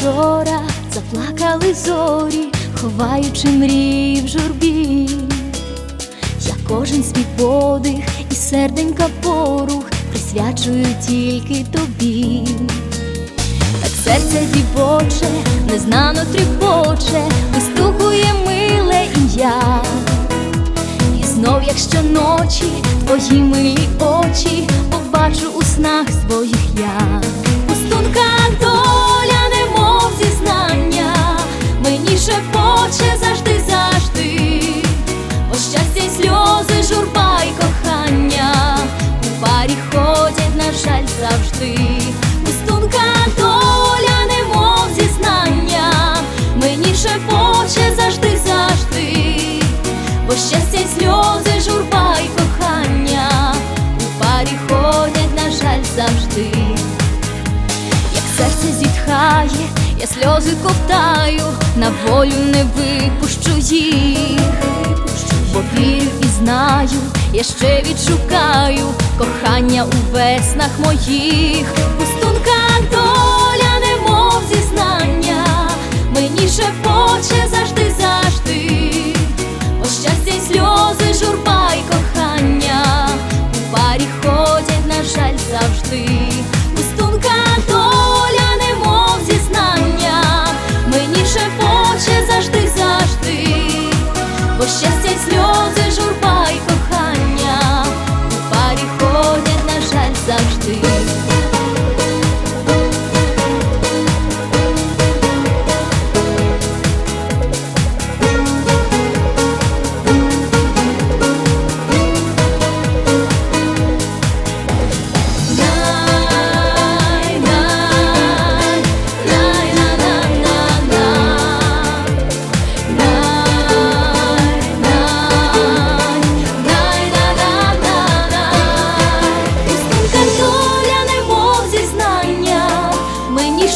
вчора заплакали зорі, ховаючи мрії в журбі. Я кожен свій подих і серденька порух присвячую тільки тобі. Так серце дівоче, незнано тріпоче, вистукує миле ім'я. І знов, як щоночі, твої милі очі побачу у снах своїх я. Щастя сльози, журба й кохання. У парі ходять, на жаль, завжди. Як серце зітхає, я сльози ковтаю, на волю не випущу їх, бо вірю і знаю, я ще відшукаю кохання у веснах моїх, пустунка доля, сльози, журба й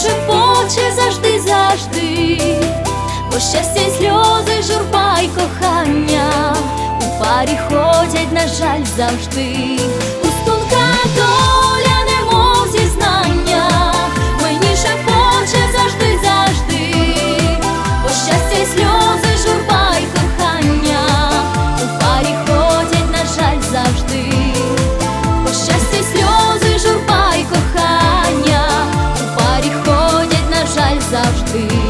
шепоче завжди, завжди, бо щастя й сльози, журба й кохання у парі ходять, на жаль, завжди. see.